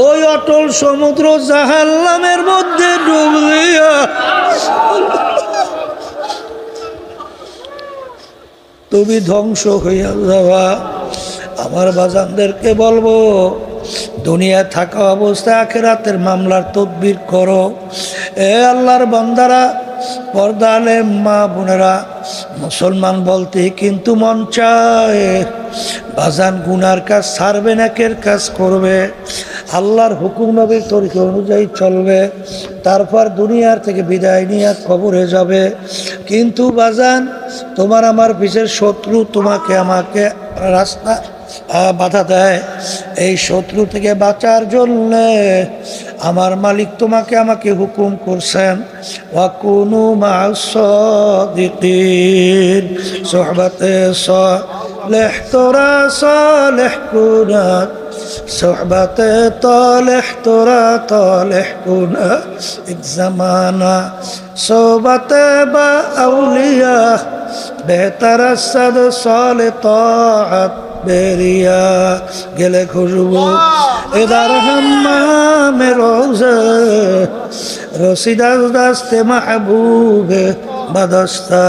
ওই অটল সমুদ্র জাহাল্লামের মধ্যে ডুব দিয়া তুমি ধ্বংস হইয়া যাওয়া আমার বাজানদেরকে বলব দুনিয়ায় থাকা অবস্থায় আখেরাতের মামলার তদবির করো। এ আল্লাহর বান্দারা পর্দালে মা বোনেরা, মুসলমান বলতে কিন্তু মন চায়। বাজান গুনার কাজ ছাড়বে নাকের কাজ করবে। আল্লাহর হুকুম নবীর তরিকে অনুযায়ী চলবে, তারপর দুনিয়ার থেকে বিদায় নিয়ে হয়ে যাবে। কিন্তু বাজান, তোমার আমার বিশেষ শত্রু তোমাকে আমাকে রাস্তা বাধা দেয়। এই শত্রু থেকে বাঁচার জন্য আমার মালিক তোমাকে আমাকে হুকুম করছেন। ওয়াকুনু মাসদিকিন সোহবতে সলেহ তোরা সলেহ কুনাত صحبت طالح ترى طالح كنا এক জামানা صحبت با اولیاء بہتر صد صال طاعت বেরিয়া গেলে খুশবু এদার হাম্মাম রোজে রসিদাস দাস্তে মাহবুবে বাদস্তা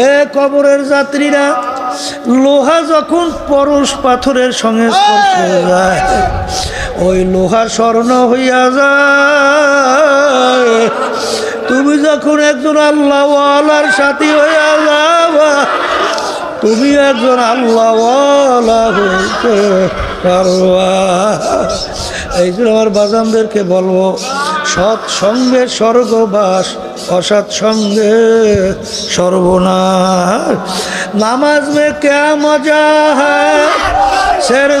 এ কবরের যাত্রীরা লোহা যখন পরশ পাথরের সঙ্গে স্পর্শ যায়, ওই লোহা স্বর্ণ হইয়া যায়। তুমি যখন একজন আল্লাহওয়ালার সাথী হইয়া যাবা, তুমি একজন আল্লাহওয়ালা হইতে পারবা। এই জন্য আমার বাজানদেরকে বলব, সৎ সঙ্গে স্বর্গবাস, অসৎ সঙ্গে সর্বনাশ। নামাজ মে কে মজা হ্যাঁ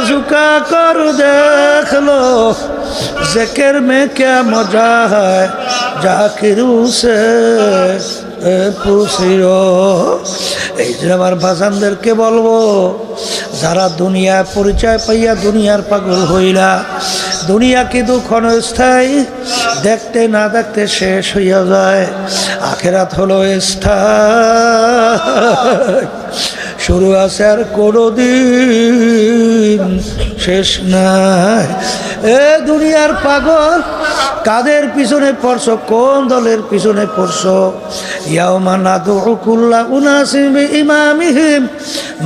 ঝুকা কর দেখল জেকের মে কে মজা হয় জাকিরু সে পুষিও এই যে আমার ভাষানদেরকে বলব, যারা দুনিয়া পরিচয় পাইয়া দুনিয়ার পাগল হইলা দুনিয়া কিন্তু ক্ষণস্থায়ী দেখতে না দেখতে শেষ হইয়া যায়। আখেরাত হলো স্থায়। শুরু আছে আর কোনো দিন শেষ নাই। এ দুনিয়ার পাগল কাদের পিছনে পড়ছো? কোন দলের পিছনে পড়ছো?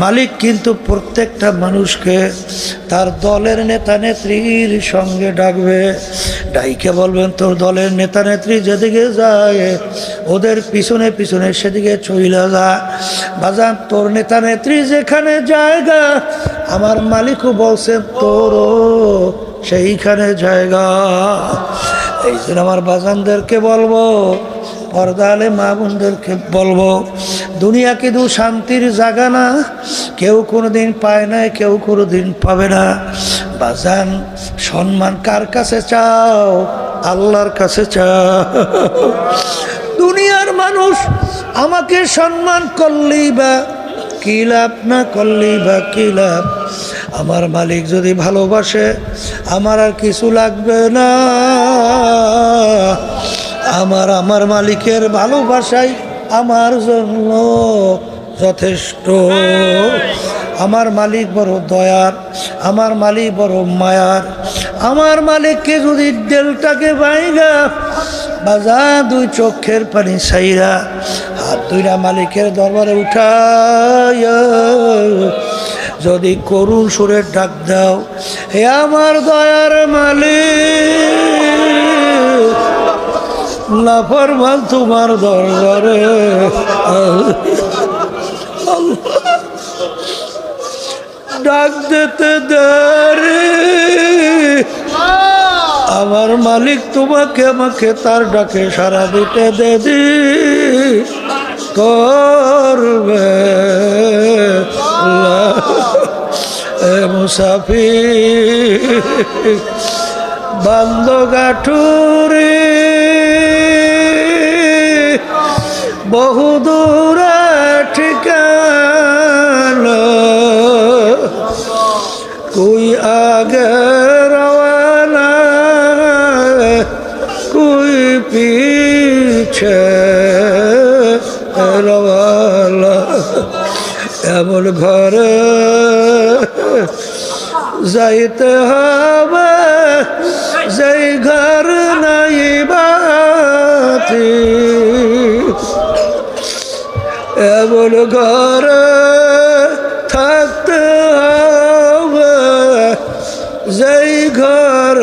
মালিক কিন্তু প্রত্যেকটা মানুষকে তার দলের নেতা নেত্রীর সঙ্গে ডাকবে। ডাইকে বলবেন, তোর দলের নেতা নেত্রী যেদিকে যায়, ওদের পিছনে পিছনে সেদিকে চইলা যা। বাজান, তোর নেতা নেত্রী যেখানে জায়গা, আমার মালিকও বলছেন, তোরও সেইখানে জায়গা। এই জন্য আমার বাজানদেরকে বলব, পর্দালে মা বোনদেরকে বলব, দুনিয়া কিন্তু শান্তির জায়গা না? কেউ কোনো দিন পায় না, কেউ কোনো দিন পাবে না। বাজান, সম্মান কার কাছে চাও? আল্লাহর কাছে চাও। দুনিয়ার মানুষ আমাকে সম্মান করলেই বা কি লাভ না করলেই বা কি লাভ আমার মালিক যদি ভালোবাসে, আমার আর কিছু লাগবে না। আমার আমার মালিকের ভালোবাসাই আমার জন্য যথেষ্ট। আমার মালিক বড় দয়ার, আমার মালিক বড় মায়ার। আমার মালিককে যদি ডেলটাকে বাইগা বাজা দুই চোখের পানি সাইরা হাত দুইটা মালিকের দরবারে উঠাইয়া, যদি করুণ সুরের ডাক দাও, হে আমার দয়ার মালিক লাফরমান তোমার দরবারে। ডাক দিতে দেরি। আমার মালিক তোমাকে আমাকে তার ডাকে সারা দিতে দেদি করবে এ মুসাফি বান্দ গাঠুরি বহু দূরে ঠিকান। কুই আগে রওয়ানা কুই পিছে বাবুল ঘর যাইতে হবে, যেই ঘর নাই বাতি। এমন ঘর থাকতে হবে, যেই ঘর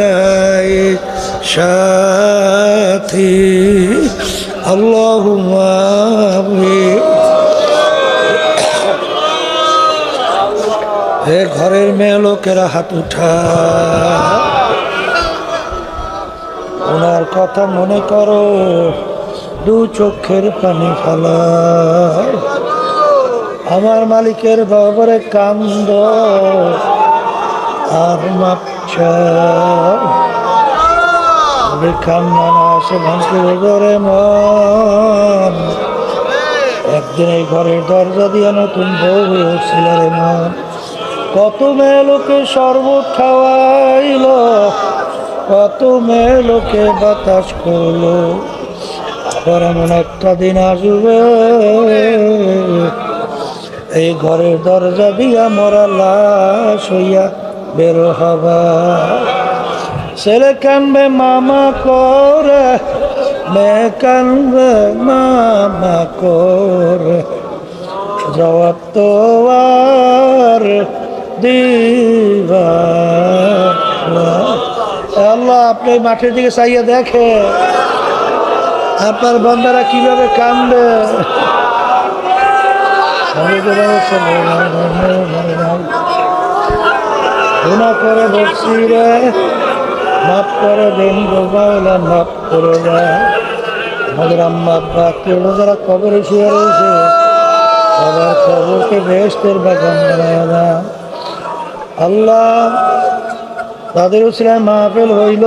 নাই সাথী। আল্লাহ মেয়ে লোকেরা হাত উঠা ওনার কথা মনে করো, দু চোখের পানি ফেলা আমার মালিকের বাবারে কান্দ আর মাপছা। মন। একদিন এই ঘরের দরজা দিয়ে নতুন বউ হয়ে উঠছিল রে মন। কত মেয়ে লোকে শরবত খাওয়াইল, কত মেয়ে লোকে বাতাস করল এমন একটা দিন আসবে, এই ঘরের দরজা দিয়া মরা লাশ হইয়া বের হবা ছেলে কানবে, মামা করে, মেয়ে কানবে, মামা করে জবাব তো আর। আল্লাহ, আপনি মাঠের দিকে চাইয়ে দেখে আপনার বন্ধারা কীভাবে কান্দে। গুণা করে বসছি রে। করে কেউ কবরে শুয়ে রয়েছে আল্লাহ তাদের উসিলায় মাহফিল হইল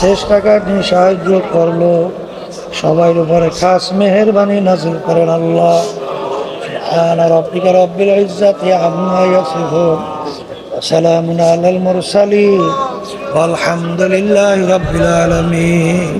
শেষ টাকা নিয়ে সাহায্য করলো সবার উপরে খাস মেহরবানি নাজিল করেন আল্লাহ سبحان ربك رب العزة عما يصفون وسلام على المرسلين والحمد لله رب العالمين